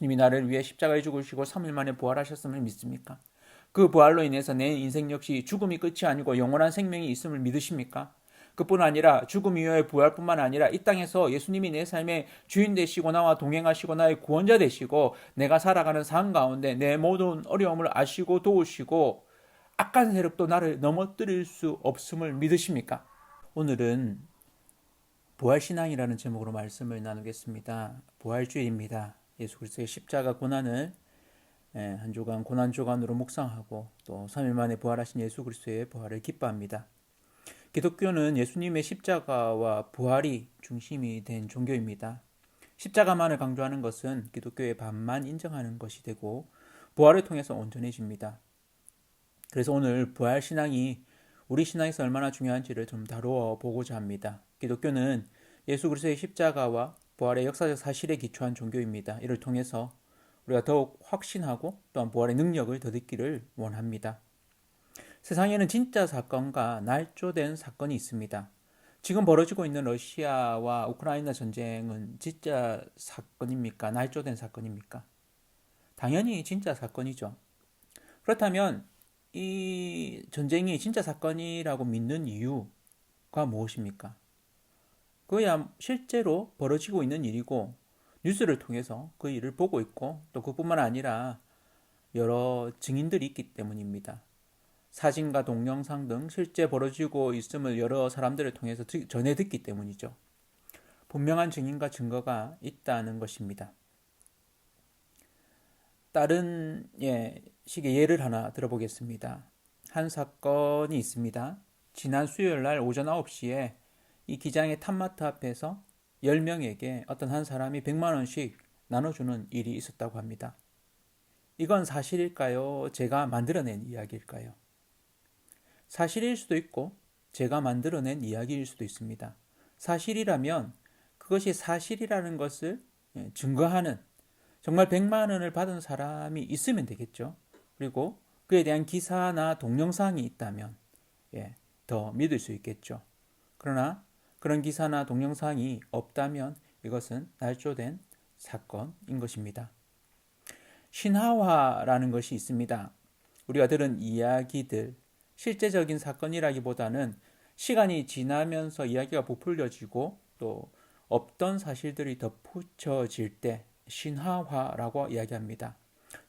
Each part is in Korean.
예수님이 나를 위해 십자가에 죽으시고 3일 만에 부활하셨음을 믿습니까? 그 부활로 인해서 내 인생 역시 죽음이 끝이 아니고 영원한 생명이 있음을 믿으십니까? 그뿐 아니라 죽음 이후의 부활뿐만 아니라 이 땅에서 예수님이 내 삶의 주인 되시고 나와 동행하시고 나의 구원자 되시고 내가 살아가는 삶 가운데 내 모든 어려움을 아시고 도우시고 악한 세력도 나를 넘어뜨릴 수 없음을 믿으십니까? 오늘은 부활신앙이라는 제목으로 말씀을 나누겠습니다. 부활주일입니다. 예수 그리스도의 십자가 고난을 예, 한 주간 고난 주간으로 묵상하고 또 3일 만에 부활하신 예수 그리스도의 부활을 기뻐합니다. 기독교는 예수님의 십자가와 부활이 중심이 된 종교입니다. 십자가만을 강조하는 것은 기독교의 반만 인정하는 것이 되고 부활을 통해서 온전해집니다. 그래서 오늘 부활 신앙이 우리 신앙에서 얼마나 중요한지를 좀 다루어 보고자 합니다. 기독교는 예수 그리스도의 십자가와 부활의 역사적 사실에 기초한 종교입니다. 이를 통해서 우리가 더욱 확신하고 또한 부활의 능력을 더 듣기를 원합니다. 세상에는 진짜 사건과 날조된 사건이 있습니다. 지금 벌어지고 있는 러시아와 우크라이나 전쟁은 진짜 사건입니까? 날조된 사건입니까? 당연히 진짜 사건이죠. 그렇다면 이 전쟁이 진짜 사건이라고 믿는 이유가 무엇입니까? 그야 실제로 벌어지고 있는 일이고 뉴스를 통해서 그 일을 보고 있고 또 그뿐만 아니라 여러 증인들이 있기 때문입니다. 사진과 동영상 등 실제 벌어지고 있음을 여러 사람들을 통해서 전해 듣기 때문이죠. 분명한 증인과 증거가 있다는 것입니다. 다른 예, 식의 예를 하나 들어보겠습니다. 한 사건이 있습니다. 지난 수요일 날 오전 9시에 이 기장의 탑마트 앞에서 10명에게 어떤 한 사람이 100만 원씩 나눠주는 일이 있었다고 합니다. 이건 사실일까요? 제가 만들어낸 이야기일까요? 사실일 수도 있고 제가 만들어낸 이야기일 수도 있습니다. 사실이라면 그것이 사실이라는 것을 예, 증거하는 정말 100만 원을 받은 사람이 있으면 되겠죠. 그리고 그에 대한 기사나 동영상이 있다면 예, 더 믿을 수 있겠죠. 그러나 그런 기사나 동영상이 없다면 이것은 날조된 사건인 것입니다. 신화화라는 것이 있습니다. 우리가 들은 이야기들, 실제적인 사건이라기보다는 시간이 지나면서 이야기가 부풀려지고 또 없던 사실들이 덧붙여질 때 신화화라고 이야기합니다.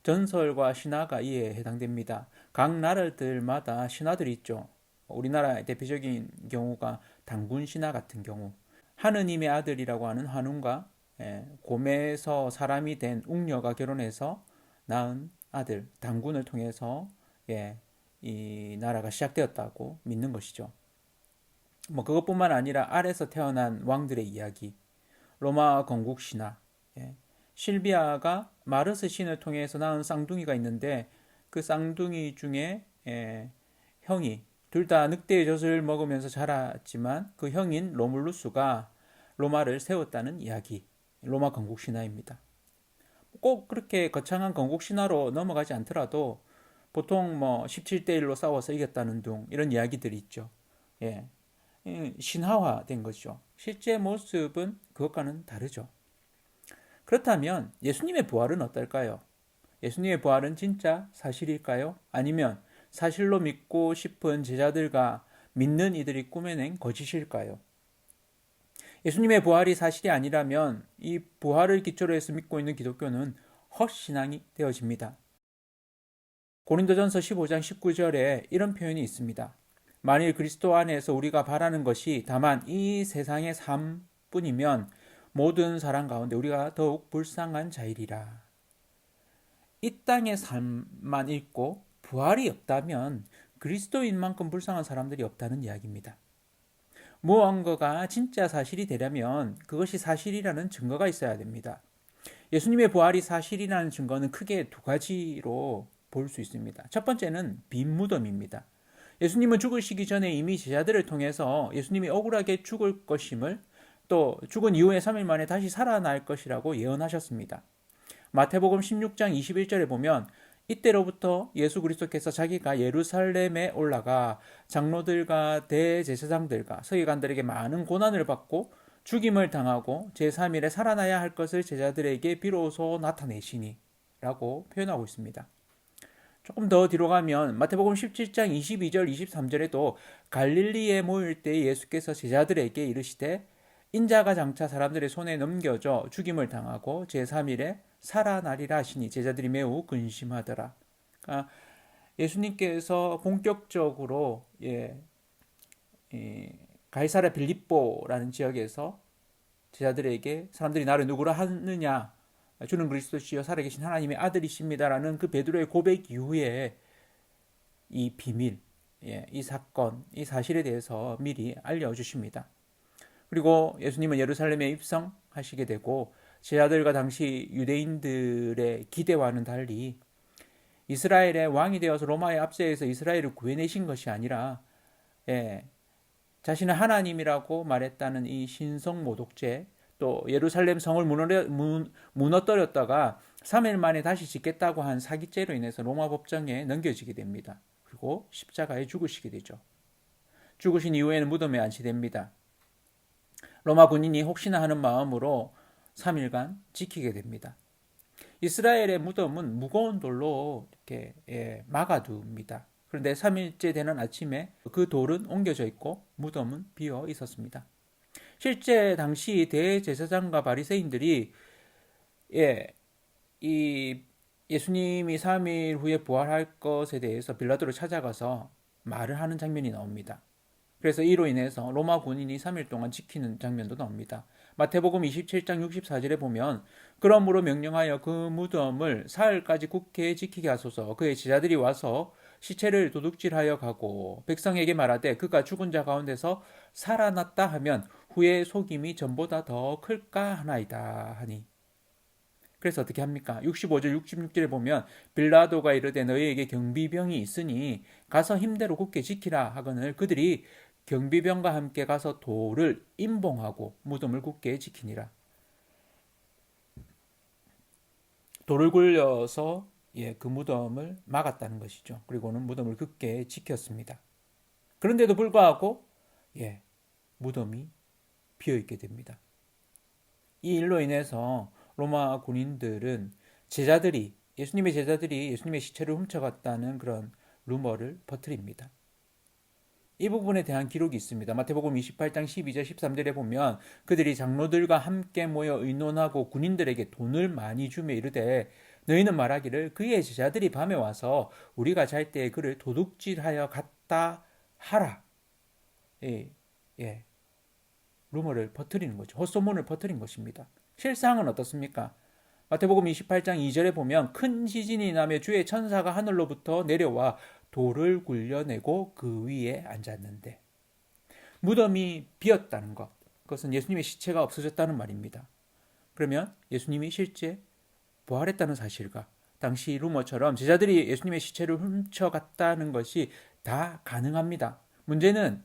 전설과 신화가 이에 해당됩니다. 각 나라들마다 신화들이 있죠. 우리나라의 대표적인 경우가 당군 신화 같은 경우 하느님의 아들이라고 하는 한웅과 예, 곰에서 사람이 된 웅녀가 결혼해서 낳은 아들 당군을 통해서 예, 이 나라가 시작되었다고 믿는 것이죠. 뭐 그것뿐만 아니라 아래서 태어난 왕들의 이야기, 로마 건국 신화, 예. 실비아가 마르스 신을 통해서 낳은 쌍둥이가 있는데 그 쌍둥이 중에 예, 형이 둘 다 늑대의 젖을 먹으면서 자랐지만 그 형인 로물루스가 로마를 세웠다는 이야기, 로마 건국 신화입니다. 꼭 그렇게 거창한 건국 신화로 넘어가지 않더라도 보통 뭐 17대 1로 싸워서 이겼다는 둥 이런 이야기들이 있죠. 예. 신화화된 거죠. 실제 모습은 그것과는 다르죠. 그렇다면 예수님의 부활은 어떨까요? 예수님의 부활은 진짜 사실일까요? 아니면 사실로 믿고 싶은 제자들과 믿는 이들이 꾸며낸 거짓일까요? 예수님의 부활이 사실이 아니라면 이 부활을 기초로 해서 믿고 있는 기독교는 헛신앙이 되어집니다. 고린도전서 15장 19절에 이런 표현이 있습니다. 만일 그리스도 안에서 우리가 바라는 것이 다만 이 세상의 삶뿐이면 모든 사람 가운데 우리가 더욱 불쌍한 자이리라. 이 땅의 삶만 있고 부활이 없다면 그리스도인만큼 불쌍한 사람들이 없다는 이야기입니다. 무언가가 진짜 사실이 되려면 그것이 사실이라는 증거가 있어야 됩니다. 예수님의 부활이 사실이라는 증거는 크게 두 가지로 볼 수 있습니다. 첫 번째는 빈 무덤입니다. 예수님은 죽으시기 전에 이미 제자들을 통해서 예수님이 억울하게 죽을 것임을 또 죽은 이후에 3일 만에 다시 살아날 것이라고 예언하셨습니다. 마태복음 16장 21절에 보면 이때로부터 예수 그리스도께서 자기가 예루살렘에 올라가 장로들과 대제사장들과 서기관들에게 많은 고난을 받고 죽임을 당하고 제3일에 살아나야 할 것을 제자들에게 비로소 나타내시니 라고 표현하고 있습니다. 조금 더 뒤로 가면 마태복음 17장 22절 23절에도 갈릴리에 모일 때 예수께서 제자들에게 이르시되 인자가 장차 사람들의 손에 넘겨져 죽임을 당하고 제3일에 살아나리라 하시니 제자들이 매우 근심하더라. 그러니까 예수님께서 본격적으로 예, 예, 가이사라 빌립보라는 지역에서 제자들에게 사람들이 나를 누구라 하느냐 주는 그리스도시여 살아계신 하나님의 아들이십니다라는 그 베드로의 고백 이후에 이 비밀, 예, 이 사건, 이 사실에 대해서 미리 알려주십니다. 그리고 예수님은 예루살렘에 입성하시게 되고 제자들과 당시 유대인들의 기대와는 달리 이스라엘의 왕이 되어서 로마의 압제에서 이스라엘을 구해내신 것이 아니라 예, 자신은 하나님이라고 말했다는 이 신성 모독죄 또 예루살렘 성을 무너뜨렸다가 3일 만에 다시 짓겠다고 한 사기죄로 인해서 로마 법정에 넘겨지게 됩니다. 그리고 십자가에 죽으시게 되죠. 죽으신 이후에는 무덤에 안치됩니다. 로마 군인이 혹시나 하는 마음으로 3일간 지키게 됩니다. 이스라엘의 무덤은 무거운 돌로 이렇게 예, 막아둡니다. 그런데 3일째 되는 아침에 그 돌은 옮겨져 있고 무덤은 비어 있었습니다. 실제 당시 대제사장과 바리새인들이 예, 이 예수님이 3일 후에 부활할 것에 대해서 빌라도를 찾아가서 말을 하는 장면이 나옵니다. 그래서 이로 인해서 로마 군인이 3일 동안 지키는 장면도 나옵니다. 마태복음 27장 64절에 보면 그러므로 명령하여 그 무덤을 사흘까지 국회에 지키게 하소서 그의 제자들이 와서 시체를 도둑질하여 가고 백성에게 말하되 그가 죽은 자 가운데서 살아났다 하면 후에 속임이 전보다 더 클까 하나이다 하니 그래서 어떻게 합니까? 65절 66절에 보면 빌라도가 이르되 너희에게 경비병이 있으니 가서 힘대로 굳게 지키라 하거늘 그들이 경비병과 함께 가서 돌을 임봉하고 무덤을 굳게 지키니라. 돌을 굴려서 예, 그 무덤을 막았다는 것이죠. 그리고는 무덤을 굳게 지켰습니다. 그런데도 불구하고 예, 무덤이 비어 있게 됩니다. 이 일로 인해서 로마 군인들은 제자들이 예수님의 제자들이 예수님의 시체를 훔쳐갔다는 그런 루머를 퍼뜨립니다. 이 부분에 대한 기록이 있습니다. 마태복음 28장 12절 13절에 보면 그들이 장로들과 함께 모여 의논하고 군인들에게 돈을 많이 주며 이르되 너희는 말하기를 그의 제자들이 밤에 와서 우리가 잘 때 그를 도둑질하여 갔다 하라. 예, 예. 루머를 퍼뜨리는 거죠. 헛소문을 퍼뜨린 것입니다. 실상은 어떻습니까? 마태복음 28장 2절에 보면 큰 지진이 나며 주의 천사가 하늘로부터 내려와 돌을 굴려내고 그 위에 앉았는데 무덤이 비었다는 것. 그것은 예수님의 시체가 없어졌다는 말입니다. 그러면 예수님이 실제 부활했다는 사실과 당시 루머처럼 제자들이 예수님의 시체를 훔쳐갔다는 것이 다 가능합니다. 문제는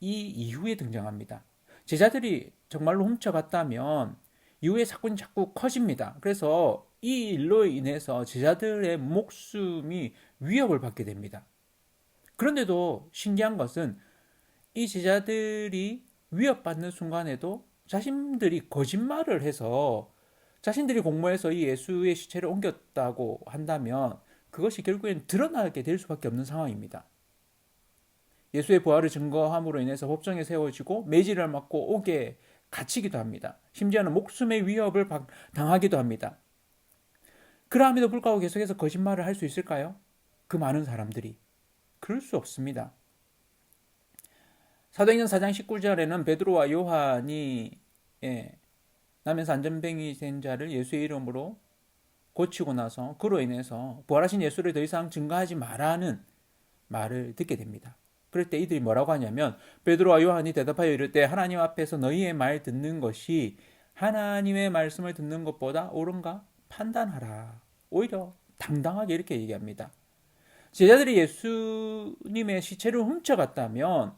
이 이후에 등장합니다. 제자들이 정말로 훔쳐갔다면 이후에 사건이 자꾸 커집니다. 그래서 이 일로 인해서 제자들의 목숨이 위협을 받게 됩니다. 그런데도 신기한 것은 이 제자들이 위협받는 순간에도 자신들이 거짓말을 해서 자신들이 공모해서 이 예수의 시체를 옮겼다고 한다면 그것이 결국엔 드러나게 될 수밖에 없는 상황입니다. 예수의 부활을 증거함으로 인해서 법정에 세워지고 매질을 맞고 옥에 갇히기도 합니다. 심지어는 목숨의 위협을 당하기도 합니다. 그러함에도 불구하고 계속해서 거짓말을 할 수 있을까요? 그 많은 사람들이. 그럴 수 없습니다. 사도행전 4장 19절에는 베드로와 요한이 예, 나면서 안전뱅이 된 자를 예수의 이름으로 고치고 나서 그로 인해서 부활하신 예수를 더 이상 증거하지 말라는 말을 듣게 됩니다. 그럴 때 이들이 뭐라고 하냐면 베드로와 요한이 대답하여 이를 때 하나님 앞에서 너희의 말 듣는 것이 하나님의 말씀을 듣는 것보다 옳은가 판단하라. 오히려 당당하게 이렇게 얘기합니다. 제자들이 예수님의 시체를 훔쳐갔다면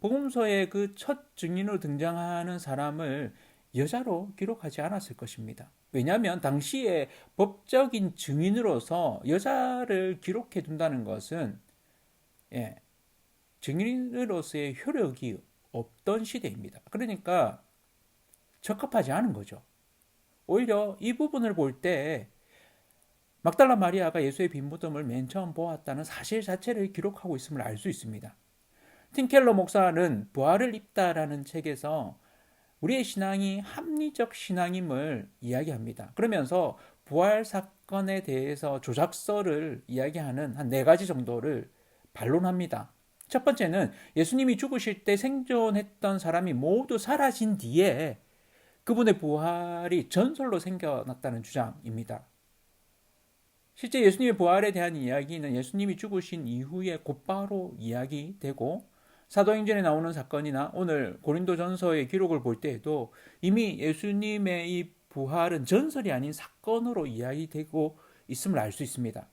복음서의 그 첫 증인으로 등장하는 사람을 여자로 기록하지 않았을 것입니다. 왜냐하면 당시에 법적인 증인으로서 여자를 기록해 둔다는 것은 예, 증인으로서의 효력이 없던 시대입니다. 그러니까 적합하지 않은 거죠. 오히려 이 부분을 볼 때 막달라 마리아가 예수의 빈무덤을 맨 처음 보았다는 사실 자체를 기록하고 있음을 알 수 있습니다. 팀켈러 목사는 부활을 입다라는 책에서 우리의 신앙이 합리적 신앙임을 이야기합니다. 그러면서 부활 사건에 대해서 조작설을 이야기하는 한 네 가지 정도를 반론합니다. 첫 번째는 예수님이 죽으실 때 생존했던 사람이 모두 사라진 뒤에 그분의 부활이 전설로 생겨났다는 주장입니다. 실제 예수님의 부활에 대한 이야기는 예수님이 죽으신 이후에 곧바로 이야기되고 사도행전에 나오는 사건이나 오늘 고린도전서의 기록을 볼 때에도 이미 예수님의 이 부활은 전설이 아닌 사건으로 이야기되고 있음을 알 수 있습니다.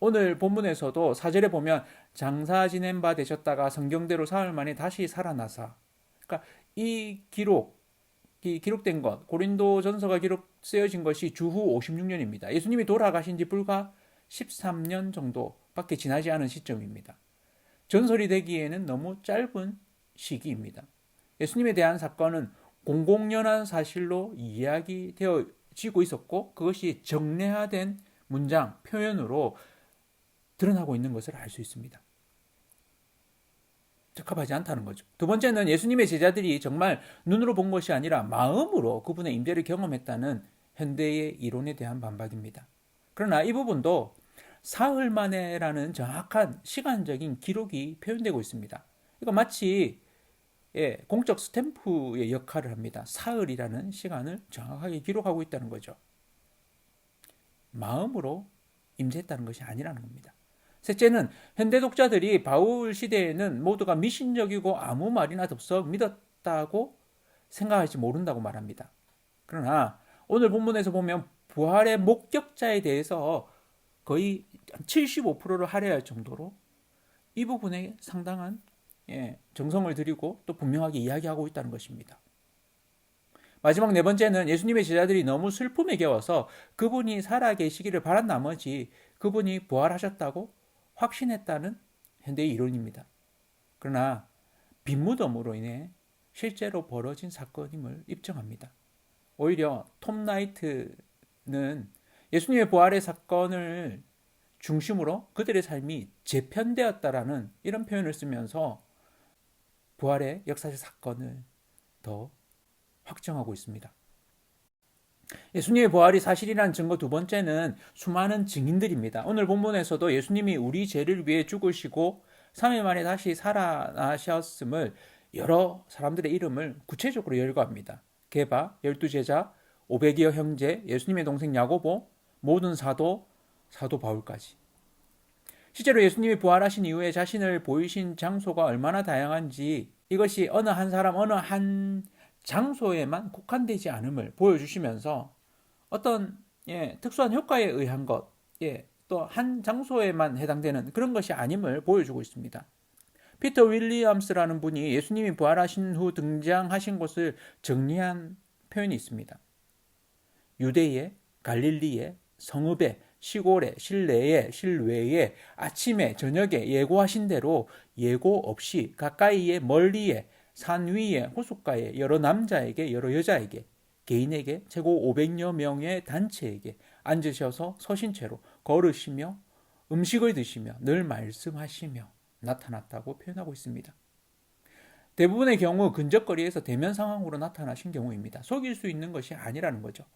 오늘 본문에서도 사절에 보면 장사 지낸 바 되셨다가 성경대로 사흘 만에 다시 살아나사. 그러니까 이 기록, 이 기록된 것, 고린도 전서가 기록 쓰여진 것이 주후 56년입니다. 예수님이 돌아가신 지 불과 13년 정도밖에 지나지 않은 시점입니다. 전설이 되기에는 너무 짧은 시기입니다. 예수님에 대한 사건은 공공연한 사실로 이야기되어지고 있었고 그것이 정례화된 문장, 표현으로 드러나고 있는 것을 알 수 있습니다. 적합하지 않다는 거죠. 두 번째는 예수님의 제자들이 정말 눈으로 본 것이 아니라 마음으로 그분의 임재를 경험했다는 현대의 이론에 대한 반박입니다. 그러나 이 부분도 사흘 만에라는 정확한 시간적인 기록이 표현되고 있습니다. 이거 마치 예, 공적 스탬프의 역할을 합니다. 사흘이라는 시간을 정확하게 기록하고 있다는 거죠. 마음으로 임재했다는 것이 아니라는 겁니다. 셋째는 현대 독자들이 바울 시대에는 모두가 미신적이고 아무 말이나 덥석 믿었다고 생각할지 모른다고 말합니다. 그러나 오늘 본문에서 보면 부활의 목격자에 대해서 거의 75%를 할애할 정도로 이 부분에 상당한 예, 정성을 들이고 또 분명하게 이야기하고 있다는 것입니다. 마지막 네 번째는 예수님의 제자들이 너무 슬픔에 겨워서 그분이 살아 계시기를 바란 나머지 그분이 부활하셨다고 확신했다는 현대의 이론입니다. 그러나 빈무덤으로 인해 실제로 벌어진 사건임을 입증합니다. 오히려 톰 나이트는 예수님의 부활의 사건을 중심으로 그들의 삶이 재편되었다라는 이런 표현을 쓰면서 부활의 역사적 사건을 더 확정하고 있습니다. 예수님의 부활이 사실이라는 증거 두 번째는 수많은 증인들입니다. 오늘 본문에서도 예수님이 우리 죄를 위해 죽으시고 3일 만에 다시 살아나셨음을 여러 사람들의 이름을 구체적으로 열거합니다. 게바, 열두 제자, 오백여 형제, 예수님의 동생 야고보, 모든 사도, 사도 바울까지. 실제로 예수님이 부활하신 이후에 자신을 보이신 장소가 얼마나 다양한지 이것이 어느 한 사람, 어느 한 장소에만 국한되지 않음을 보여주시면서 어떤 예, 특수한 효과에 의한 것, 예, 또 한 장소에만 해당되는 그런 것이 아님을 보여주고 있습니다. 피터 윌리엄스라는 분이 예수님이 부활하신 후 등장하신 곳을 정리한 표현이 있습니다. 유대에, 갈릴리에, 성읍에, 시골에, 실내에, 실외에, 아침에, 저녁에 예고하신 대로 예고 없이 가까이에, 멀리에, 산 위에, 호숫가에, 여러 남자에게, 여러 여자에게, 개인에게, 최고 500여 명의 단체에게 앉으셔서 서신 채로 걸으시며 음식을 드시며 늘 말씀하시며 나타났다고 표현하고 있습니다. 대부분의 경우 근접거리에서 대면 상황으로 나타나신 경우입니다. 속일 수 있는 것이 아니라는 거죠.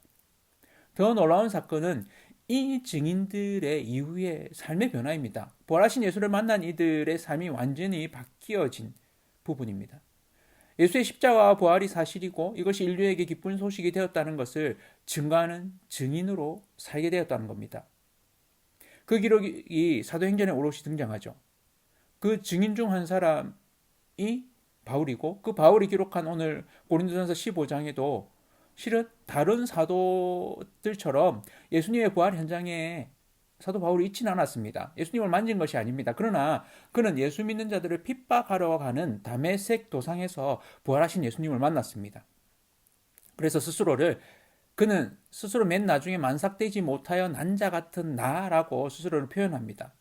더 놀라운 사건은 이 증인들의 이후의 삶의 변화입니다. 부활하신 예수를 만난 이들의 삶이 완전히 바뀌어진 부분입니다. 예수의 십자가와 부활이 사실이고 이것이 인류에게 기쁜 소식이 되었다는 것을 증거하는 증인으로 살게 되었다는 겁니다. 그 기록이 사도행전에 오롯이 등장하죠. 그 증인 중 한 사람이 바울이고 그 바울이 기록한 오늘 고린도전서 15장에도 실은 다른 사도들처럼 예수님의 부활 현장에 사도 바울이 있지는 않았습니다. 예수님을 만진 것이 아닙니다. 그러나 그는 예수 믿는 자들을 핍박하러 가는 담에색 도상에서 부활하신 예수님을 만났습니다. 그래서 스스로를 그는 스스로 맨 나중에 만삭되지 못하여 난자 같은 나라고 스스로를 표현합니다.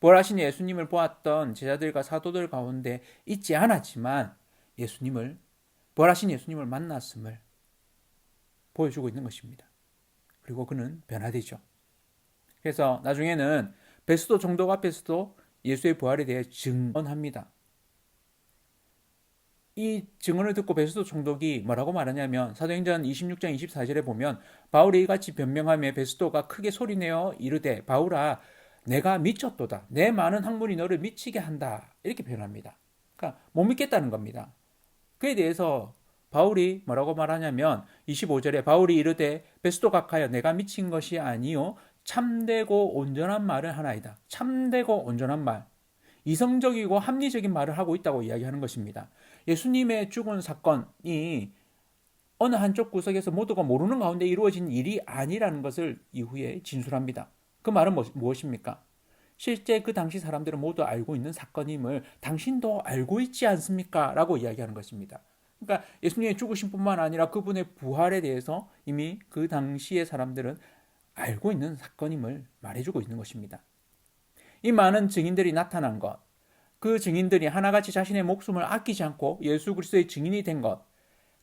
부활하신 예수님을 보았던 제자들과 사도들 가운데 있지 않았지만 예수님을 부활하신 예수님을 만났음을 보여주고 있는 것입니다. 그리고 그는 변화되죠. 그래서 나중에는 베스도 종독 앞에서도 예수의 부활에 대해 증언합니다. 이 증언을 듣고 베스도 총독이 뭐라고 말하냐면 사도행전 26장 24절에 보면 바울이 이같이 변명하며 베스도가 크게 소리내어 이르되 바울아 내가 미쳤도다 내 많은 학문이 너를 미치게 한다 이렇게 표현합니다. 그러니까 못 믿겠다는 겁니다. 그에 대해서 바울이 뭐라고 말하냐면 25절에 바울이 이르되 베스도 각하여 내가 미친 것이 아니요 참되고 온전한 말을 하나이다. 참되고 온전한 말. 이성적이고 합리적인 말을 하고 있다고 이야기하는 것입니다. 예수님의 죽은 사건이 어느 한쪽 구석에서 모두가 모르는 가운데 이루어진 일이 아니라는 것을 이후에 진술합니다. 그 말은 무엇입니까? 실제 그 당시 사람들은 모두 알고 있는 사건임을 당신도 알고 있지 않습니까? 라고 이야기하는 것입니다. 그러니까 예수님의 죽으신 뿐만 아니라 그분의 부활에 대해서 이미 그 당시의 사람들은 알고 있는 사건임을 말해주고 있는 것입니다. 이 많은 증인들이 나타난 것, 그 증인들이 하나같이 자신의 목숨을 아끼지 않고 예수 그리스도의 증인이 된 것,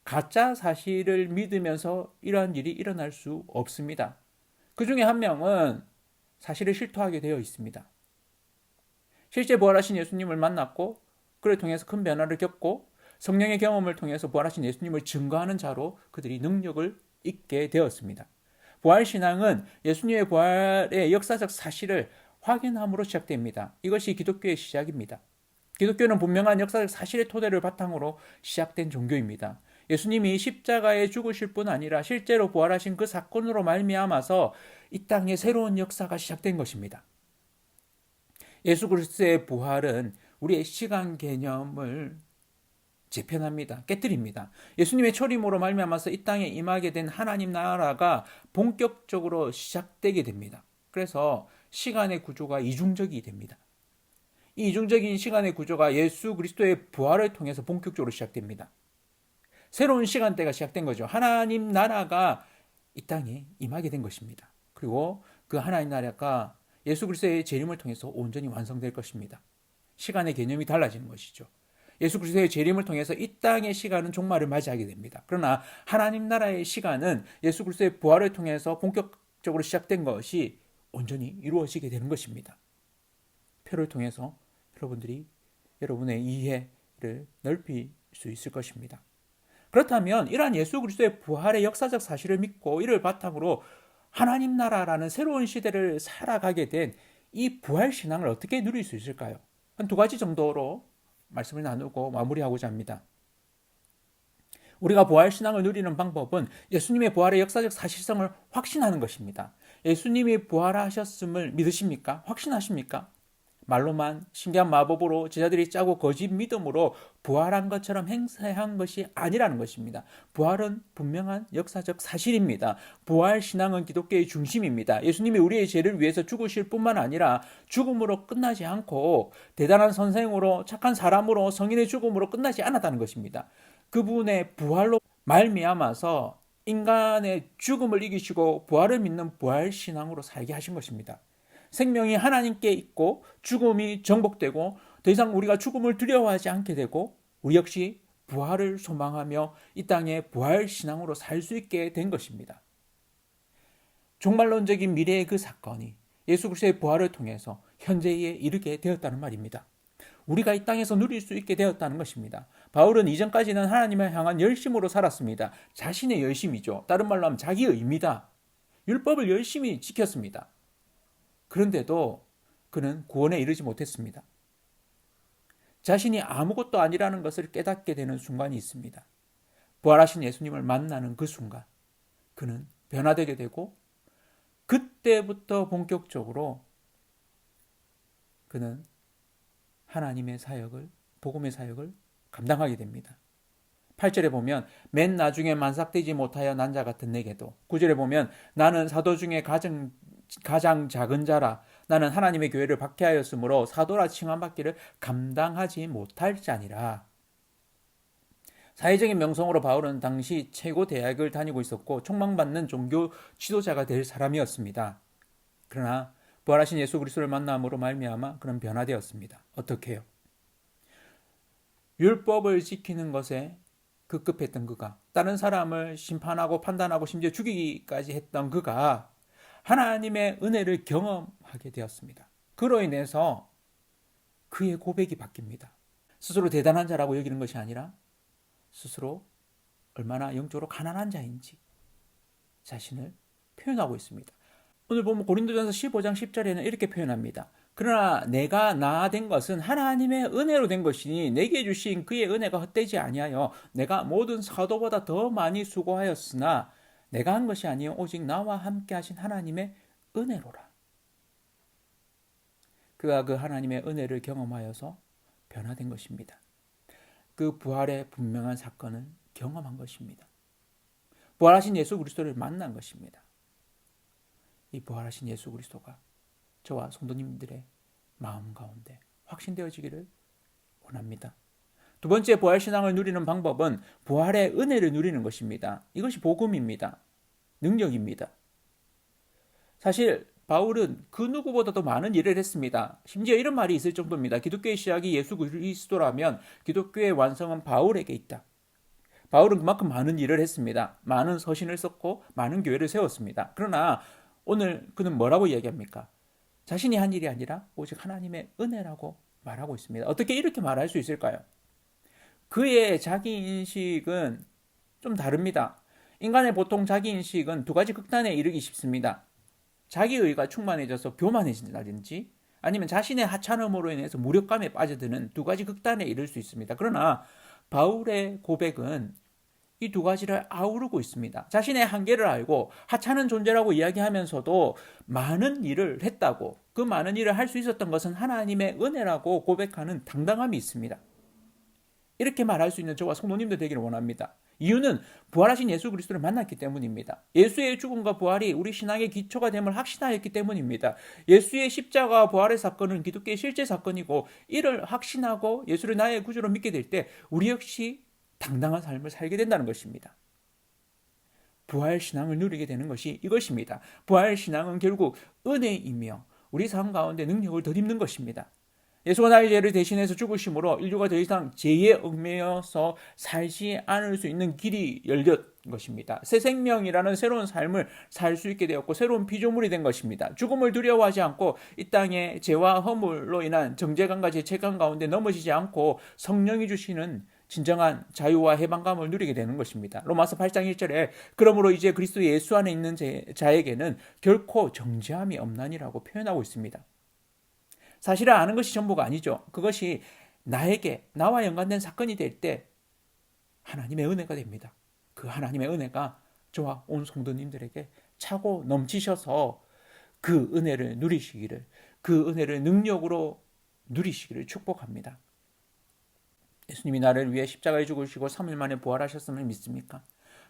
가짜 사실을 믿으면서 이러한 일이 일어날 수 없습니다. 그 중에 한 명은 사실을 실토하게 되어 있습니다. 실제 부활하신 예수님을 만났고 그를 통해서 큰 변화를 겪고 성령의 경험을 통해서 부활하신 예수님을 증거하는 자로 그들이 능력을 잊게 되었습니다. 부활 신앙은 예수님의 부활의 역사적 사실을 확인함으로 시작됩니다. 이것이 기독교의 시작입니다. 기독교는 분명한 역사적 사실의 토대를 바탕으로 시작된 종교입니다. 예수님이 십자가에 죽으실 뿐 아니라 실제로 부활하신 그 사건으로 말미암아서 이 땅에 새로운 역사가 시작된 것입니다. 예수 그리스도의 부활은 우리의 시간 개념을 재편합니다. 깨뜨립니다. 예수님의 초림으로 말미암아서 이 땅에 임하게 된 하나님 나라가 본격적으로 시작되게 됩니다. 그래서 시간의 구조가 이중적이 됩니다. 이 이중적인 시간의 구조가 예수 그리스도의 부활을 통해서 본격적으로 시작됩니다. 새로운 시간대가 시작된 거죠. 하나님 나라가 이 땅에 임하게 된 것입니다. 그리고 그 하나님 나라가 예수 그리스도의 재림을 통해서 온전히 완성될 것입니다. 시간의 개념이 달라지는 것이죠. 예수 그리스도의 재림을 통해서 이 땅의 시간은 종말을 맞이하게 됩니다. 그러나 하나님 나라의 시간은 예수 그리스도의 부활을 통해서 본격적으로 시작된 것이 온전히 이루어지게 되는 것입니다. 표를 통해서 여러분들이 여러분의 이해를 넓힐 수 있을 것입니다. 그렇다면 이러한 예수 그리스도의 부활의 역사적 사실을 믿고 이를 바탕으로 하나님 나라라는 새로운 시대를 살아가게 된 이 부활 신앙을 어떻게 누릴 수 있을까요? 한 두 가지 정도로 말씀을 나누고 마무리하고자 합니다. 우리가 부활 신앙을 누리는 방법은 예수님의 부활의 역사적 사실성을 확신하는 것입니다. 예수님이 부활하셨음을 믿으십니까? 확신하십니까? 말로만 신기한 마법으로 제자들이 짜고 거짓 믿음으로 부활한 것처럼 행세한 것이 아니라는 것입니다. 부활은 분명한 역사적 사실입니다. 부활 신앙은 기독교의 중심입니다. 예수님이 우리의 죄를 위해서 죽으실 뿐만 아니라 죽음으로 끝나지 않고 대단한 선생으로 착한 사람으로 성인의 죽음으로 끝나지 않았다는 것입니다. 그분의 부활로 말미암아서 인간의 죽음을 이기시고 부활을 믿는 부활 신앙으로 살게 하신 것입니다. 생명이 하나님께 있고 죽음이 정복되고 더 이상 우리가 죽음을 두려워하지 않게 되고 우리 역시 부활을 소망하며 이 땅에 부활 신앙으로 살 수 있게 된 것입니다. 종말론적인 미래의 그 사건이 예수 그리스도의 부활을 통해서 현재에 이르게 되었다는 말입니다. 우리가 이 땅에서 누릴 수 있게 되었다는 것입니다. 바울은 이전까지는 하나님을 향한 열심으로 살았습니다. 자신의 열심이죠. 다른 말로 하면 자기 의입니다. 율법을 열심히 지켰습니다. 그런데도 그는 구원에 이르지 못했습니다. 자신이 아무것도 아니라는 것을 깨닫게 되는 순간이 있습니다. 부활하신 예수님을 만나는 그 순간, 그는 변화되게 되고, 그때부터 본격적으로 그는 하나님의 사역을, 복음의 사역을 감당하게 됩니다. 8절에 보면 맨 나중에 만삭되지 못하여 난자 같은 내게도 9절에 보면 나는 사도 중에 가장, 가장 작은 자라 나는 하나님의 교회를 박해하였으므로 사도라 칭함받기를 감당하지 못할 자니라. 사회적인 명성으로 바울은 당시 최고 대학을 다니고 있었고 촉망받는 종교 지도자가 될 사람이었습니다. 그러나 부활하신 예수 그리스도를 만남으로 말미암아 그런 변화되었습니다. 어떻게요? 율법을 지키는 것에 급급했던 그가 다른 사람을 심판하고 판단하고 심지어 죽이기까지 했던 그가 하나님의 은혜를 경험하게 되었습니다. 그로 인해서 그의 고백이 바뀝니다. 스스로 대단한 자라고 여기는 것이 아니라 스스로 얼마나 영적으로 가난한 자인지 자신을 표현하고 있습니다. 오늘 보면 고린도전서 15장 10절에는 이렇게 표현합니다. 그러나 내가 나된 것은 하나님의 은혜로 된 것이니 내게 주신 그의 은혜가 헛되지 아니하여 내가 모든 사도보다 더 많이 수고하였으나 내가 한 것이 아니요 오직 나와 함께 하신 하나님의 은혜로라. 그가 그 하나님의 은혜를 경험하여서 변화된 것입니다. 그 부활의 분명한 사건을 경험한 것입니다. 부활하신 예수 그리스도를 만난 것입니다. 이 부활하신 예수 그리스도가 저와 성도님들의 마음 가운데 확신되어지기를 원합니다. 두 번째 부활 신앙을 누리는 방법은 부활의 은혜를 누리는 것입니다. 이것이 복음입니다. 능력입니다. 사실 바울은 그 누구보다도 많은 일을 했습니다. 심지어 이런 말이 있을 정도입니다. 기독교의 시작이 예수 그리스도라면 기독교의 완성은 바울에게 있다. 바울은 그만큼 많은 일을 했습니다. 많은 서신을 썼고 많은 교회를 세웠습니다. 그러나 오늘 그는 뭐라고 이야기합니까? 자신이 한 일이 아니라 오직 하나님의 은혜라고 말하고 있습니다. 어떻게 이렇게 말할 수 있을까요? 그의 자기 인식은 좀 다릅니다. 인간의 보통 자기 인식은 두 가지 극단에 이르기 쉽습니다. 자기의가 충만해져서 교만해진다든지 아니면 자신의 하찮음으로 인해서 무력감에 빠져드는 두 가지 극단에 이를 수 있습니다. 그러나 바울의 고백은 이 두 가지를 아우르고 있습니다. 자신의 한계를 알고 하찮은 존재라고 이야기하면서도 많은 일을 했다고 그 많은 일을 할 수 있었던 것은 하나님의 은혜라고 고백하는 당당함이 있습니다. 이렇게 말할 수 있는 저와 성도님들 되기를 원합니다. 이유는 부활하신 예수 그리스도를 만났기 때문입니다. 예수의 죽음과 부활이 우리 신앙의 기초가 됨을 확신하였기 때문입니다. 예수의 십자가와 부활의 사건은 기독교의 실제 사건이고 이를 확신하고 예수를 나의 구주로 믿게 될 때 우리 역시 당당한 삶을 살게 된다는 것입니다. 부활 신앙을 누리게 되는 것이 이것입니다. 부활 신앙은 결국 은혜이며 우리 삶 가운데 능력을 덧입는 것입니다. 예수가 나의 죄를 대신해서 죽으심으로 인류가 더 이상 죄에 얽매여서 살지 않을 수 있는 길이 열렸 것입니다. 새 생명이라는 새로운 삶을 살 수 있게 되었고 새로운 피조물이 된 것입니다. 죽음을 두려워하지 않고 이 땅의 죄와 허물로 인한 정죄감과 죄책감 가운데 넘어지지 않고 성령이 주시는 진정한 자유와 해방감을 누리게 되는 것입니다. 로마서 8장 1절에 그러므로 이제 그리스도 예수 안에 있는 자에게는 결코 정죄함이 없나니라고 표현하고 있습니다. 사실을 아는 것이 전부가 아니죠. 그것이 나에게 나와 연관된 사건이 될 때 하나님의 은혜가 됩니다. 그 하나님의 은혜가 저와 온 성도님들에게 차고 넘치셔서 그 은혜를 누리시기를 그 은혜를 능력으로 누리시기를 축복합니다. 예수님이 나를 위해 십자가에 죽으시고 3일 만에 부활하셨음을 믿습니까?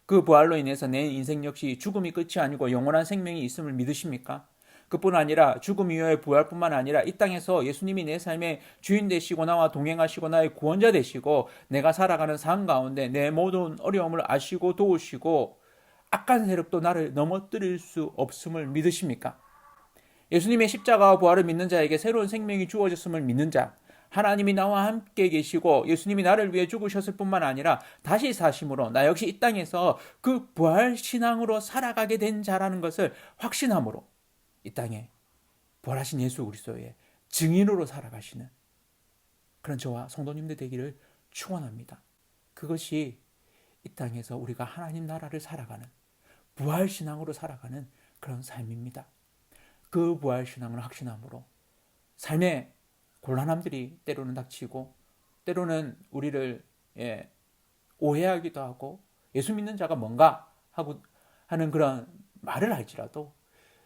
그 부활로 인해서 내 인생 역시 죽음이 끝이 아니고 영원한 생명이 있음을 믿으십니까? 그뿐 아니라 죽음 이후의 부활뿐만 아니라 이 땅에서 예수님이 내 삶의 주인 되시고 나와 동행하시고 나의 구원자 되시고 내가 살아가는 삶 가운데 내 모든 어려움을 아시고 도우시고 악한 세력도 나를 넘어뜨릴 수 없음을 믿으십니까? 예수님의 십자가와 부활을 믿는 자에게 새로운 생명이 주어졌음을 믿는 자, 하나님이 나와 함께 계시고 예수님이 나를 위해 죽으셨을 뿐만 아니라 다시 사심으로 나 역시 이 땅에서 그 부활 신앙으로 살아가게 된 자라는 것을 확신함으로 이 땅에 부활하신 예수 그리스도의 증인으로 살아가시는 그런 저와 성도님들 되기를 축원합니다. 그것이 이 땅에서 우리가 하나님 나라를 살아가는 부활 신앙으로 살아가는 그런 삶입니다. 그 부활 신앙을 확신함으로 삶의 곤란함들이 때로는 닥치고 때로는 우리를 예, 오해하기도 하고 예수 믿는 자가 뭔가 하고 하는 그런 말을 할지라도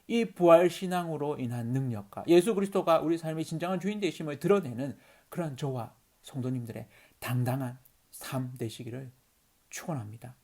이 부활 신앙으로 인한 능력과 예수 그리스도가 우리 삶의 진정한 주인 되심을 드러내는 그런 저와 성도님들의 당당한 삶 되시기를 축원합니다.